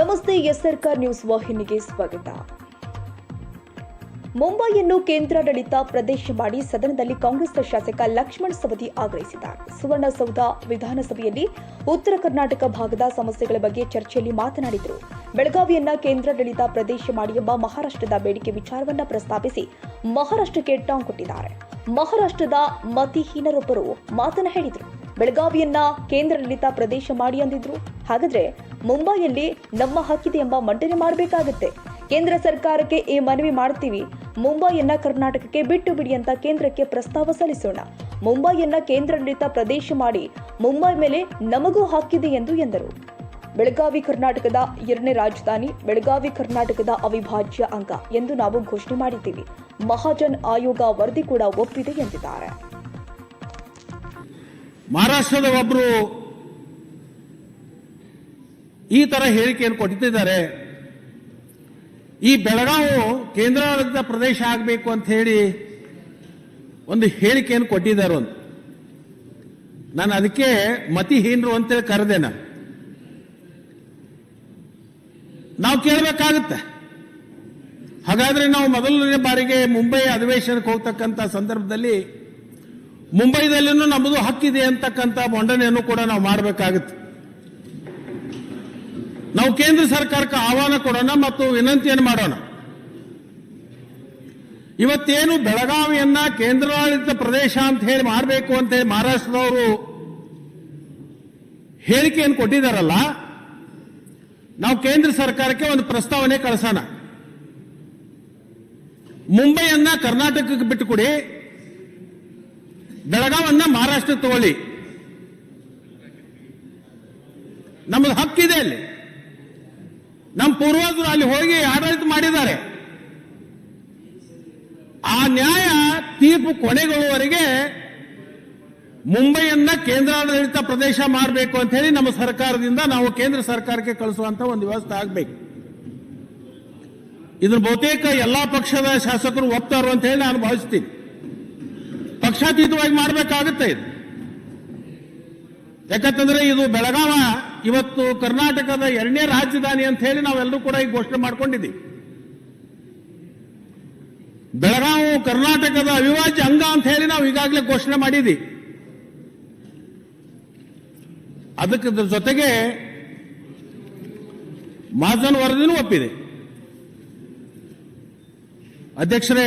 ನಮಸ್ತೆ ಎಸ್ಆರ್ಕಾರ್ ನ್ಯೂಸ್ ವಾಹಿನಿಗೆ ಸ್ವಾಗತ. ಮುಂಬೈಯನ್ನು ಕೇಂದ್ರಾಡಳಿತ ಪ್ರದೇಶ ಮಾಡಿ ಸದನದಲ್ಲಿ ಕಾಂಗ್ರೆಸ್ ಶಾಸಕ ಲಕ್ಷ್ಮಣ್ ಸವದಿ ಆಗ್ರಹಿಸಿದ್ದಾರೆ. ಸುವರ್ಣಸೌಧ ವಿಧಾನಸಭೆಯಲ್ಲಿ ಉತ್ತರ ಕರ್ನಾಟಕ ಭಾಗದ ಸಮಸ್ಯೆಗಳ ಬಗ್ಗೆ ಚರ್ಚೆಯಲ್ಲಿ ಮಾತನಾಡಿದರು. ಬೆಳಗಾವಿಯನ್ನ ಕೇಂದ್ರಾಡಳಿತ ಪ್ರದೇಶ ಮಾಡಿ ಎಂಬ ಮಹಾರಾಷ್ಟ್ರದ ಬೇಡಿಕೆ ವಿಚಾರವನ್ನ ಪ್ರಸ್ತಾಪಿಸಿ ಮಹಾರಾಷ್ಟ್ರಕ್ಕೆ ಟಾಂಗ್ ಕೊಟ್ಟಿದ್ದಾರೆ. ಮಹಾರಾಷ್ಟ್ರದ ಮತಿಹೀನರೊಬ್ಬರು ಮಾತನ್ನ ಹೇಳಿದರು. ಬೆಳಗಾವಿಯನ್ನ ಕೇಂದ್ರಾಡಳಿತ ಪ್ರದೇಶ ಮಾಡಿ ಅಂದಿದ್ರು. ಹಾಗಾದ್ರೆ ಮುಂಬೈಯಲ್ಲಿ ನಮ್ಮ ಹಕ್ಕಿದೆ ಎಂಬ ಮಂಡನೆ ಮಾಡಬೇಕಾಗುತ್ತೆ. ಕೇಂದ್ರ ಸರ್ಕಾರಕ್ಕೆ ಈ ಮನವಿ ಮಾಡ್ತೀವಿ. ಮುಂಬೈಯನ್ನ ಕರ್ನಾಟಕಕ್ಕೆ ಬಿಟ್ಟು ಬಿಡಿ ಅಂತ ಕೇಂದ್ರಕ್ಕೆ ಪ್ರಸ್ತಾವ ಸಲ್ಲಿಸೋಣ. ಮುಂಬೈಯನ್ನ ಕೇಂದ್ರಾಡಳಿತ ಪ್ರದೇಶ ಮಾಡಿ ಮುಂಬೈ ಮೇಲೆ ನಮಗೂ ಹಕ್ಕಿದೆ ಎಂದು ಎಂದರು. ಬೆಳಗಾವಿ ಕರ್ನಾಟಕದ ಎರಡನೇ ರಾಜಧಾನಿ, ಬೆಳಗಾವಿ ಕರ್ನಾಟಕದ ಅವಿಭಾಜ್ಯ ಅಂಗ ಎಂದು ನಾವು ಘೋಷಣೆ ಮಾಡಿದ್ದೀವಿ. ಮಹಾಜನ್ ಆಯೋಗ ವರದಿ ಕೂಡ ಒಪ್ಪಿದೆ ಎಂದಿದ್ದಾರೆ. ಮಹಾರಾಷ್ಟ್ರದ ಒಬ್ಬರು ಈ ತರ ಹೇಳಿಕೆಯನ್ನು ಕೊಟ್ಟಿದ್ದಾರೆ. ಈ ಬೆಳಗಾವು ಕೇಂದ್ರಾಡಳಿತ ಪ್ರದೇಶ ಆಗಬೇಕು ಅಂತ ಹೇಳಿ ಒಂದು ಹೇಳಿಕೆಯನ್ನು ಕೊಟ್ಟಿದ್ದಾರೆ ಒಂದು. ನಾನು ಅದಕ್ಕೆ ಮತಿಹೀನರು ಅಂತೇಳಿ ಕರೆದೆ ನಾನು. ನಾವು ಕೇಳಬೇಕಾಗುತ್ತೆ. ಹಾಗಾದ್ರೆ ನಾವು ಮೊದಲನೇ ಬಾರಿಗೆ ಮುಂಬೈ ಅಧಿವೇಶನಕ್ಕೆ ಹೋಗ್ತಕ್ಕಂಥ ಸಂದರ್ಭದಲ್ಲಿ ಮುಂಬೈದಲ್ಲಿನೂ ನಮ್ಮದು ಹಕ್ಕಿದೆ ಅಂತಕ್ಕಂಥ ಮಂಡನೆಯನ್ನು ಕೂಡ ನಾವು ಮಾಡಬೇಕಾಗುತ್ತೆ. ನಾವು ಕೇಂದ್ರ ಸರ್ಕಾರಕ್ಕೆ ಆಹ್ವಾನ ಕೊಡೋಣ ಮತ್ತು ವಿನಂತಿಯನ್ನು ಮಾಡೋಣ. ಇವತ್ತೇನು ಬೆಳಗಾವಿಯನ್ನ ಕೇಂದ್ರಾಡಳಿತ ಪ್ರದೇಶ ಅಂತ ಹೇಳಿ ಮಾಡಬೇಕು ಅಂತ ಮಹಾರಾಷ್ಟ್ರದವರು ಹೇಳಿಕೆಯನ್ನು ಕೊಟ್ಟಿದ್ದಾರಲ್ಲ, ನಾವು ಕೇಂದ್ರ ಸರ್ಕಾರಕ್ಕೆ ಒಂದು ಪ್ರಸ್ತಾವನೆ ಕಳಿಸೋಣ. ಮುಂಬೈಯನ್ನ ಕರ್ನಾಟಕಕ್ಕೆ ಬಿಟ್ಟುಕೊಡಿ ಬೆಳಗಾವನ್ನ ಮಹಾರಾಷ್ಟ್ರ ತಗೊಳ್ಳಿ. ನಮ್ಮದು ಹಕ್ಕಿದೆ ಅಲ್ಲಿ. ನಮ್ಮ ಪೂರ್ವಜರು ಅಲ್ಲಿ ಹೋಗಿ ಆಡಳಿತ ಮಾಡಿದ್ದಾರೆ. ಆ ನ್ಯಾಯ ತೀರ್ಪು ಕೊನೆಗೊಳ್ಳುವವರೆಗೆ ಮುಂಬೈಯನ್ನ ಕೇಂದ್ರಾಡಳಿತ ಪ್ರದೇಶ ಮಾಡಬೇಕು ಅಂತ ಹೇಳಿ ನಮ್ಮ ಸರ್ಕಾರದಿಂದ ನಾವು ಕೇಂದ್ರ ಸರ್ಕಾರಕ್ಕೆ ಕಳಿಸುವಂತ ಒಂದು ವ್ಯವಸ್ಥೆ ಆಗಬೇಕು. ಇದ್ರ ಬಹುತೇಕ ಎಲ್ಲಾ ಪಕ್ಷದ ಶಾಸಕರು ಒಪ್ತಾರು ಅಂತ ಹೇಳಿ ನಾನು ಭಾವಿಸ್ತೀನಿ. ಪಕ್ಷಾತೀತವಾಗಿ ಮಾಡಬೇಕಾಗುತ್ತೆ ಇದು. ಯಾಕಂತಂದ್ರೆ ಇದು ಬೆಳಗಾವ ಇವತ್ತು ಕರ್ನಾಟಕದ ಎರಡನೇ ರಾಜಧಾನಿ ಅಂತ ಹೇಳಿ ನಾವೆಲ್ಲರೂ ಕೂಡ ಈ ಘೋಷಣೆ ಮಾಡಿಕೊಂಡಿದ್ದೀವಿ. ಬೆಳಗಾವು, ಕರ್ನಾಟಕದ ಅವಿಭಾಜ್ಯ ಅಂಗ ಅಂತ ಹೇಳಿ ನಾವು ಈಗಾಗಲೇ ಘೋಷಣೆ ಮಾಡಿದ್ದೀವಿ. ಅದಕ್ಕೆ ಜೊತೆಗೆ ಮಾಜನ್ ವರದಿನೂ ಒಪ್ಪಿದೆ. ಅಧ್ಯಕ್ಷರೇ